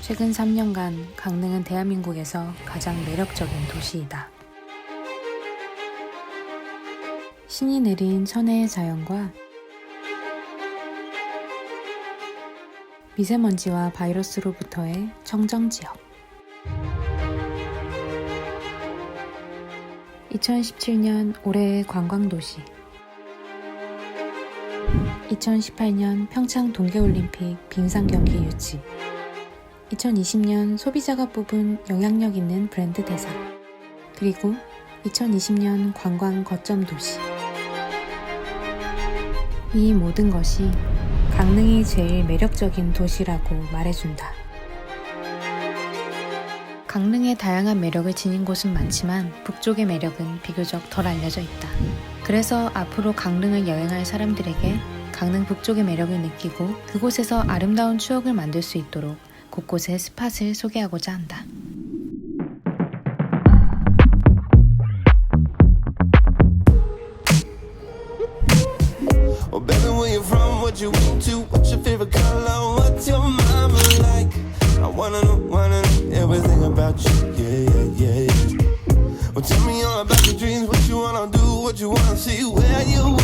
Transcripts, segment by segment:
최근 3년간 강릉은 대한민국에서 가장 매력적인 도시이다. 신이 내린 천혜의 자연과 미세먼지와 바이러스로부터의 청정 지역. 2017년 올해의 관광 도시. 2018년 평창 동계올림픽 빙상 경기 유치. 2020년 소비자가 뽑은 영향력 있는 브랜드 대상. 그리고 2020년 관광 거점 도시. 이 모든 것이 강릉이 제일 매력적인 도시라고 말해준다. 강릉의 다양한 매력을 지닌 곳은 많지만 북쪽의 매력은 비교적 덜 알려져 있다. 그래서 앞으로 강릉을 여행할 사람들에게 강릉 북쪽의 매력을 느끼고 그곳에서 아름다운 추억을 만들 수 있도록 곳곳의 스팟을 소개하고자 한다. From? What you into? What's your favorite color? What's your mama like? I wanna know, wanna know everything about you. Yeah, yeah, yeah. Well, tell me all about your dreams. What you wanna do? What you wanna see? Where you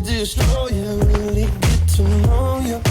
destroy you, really get to know you.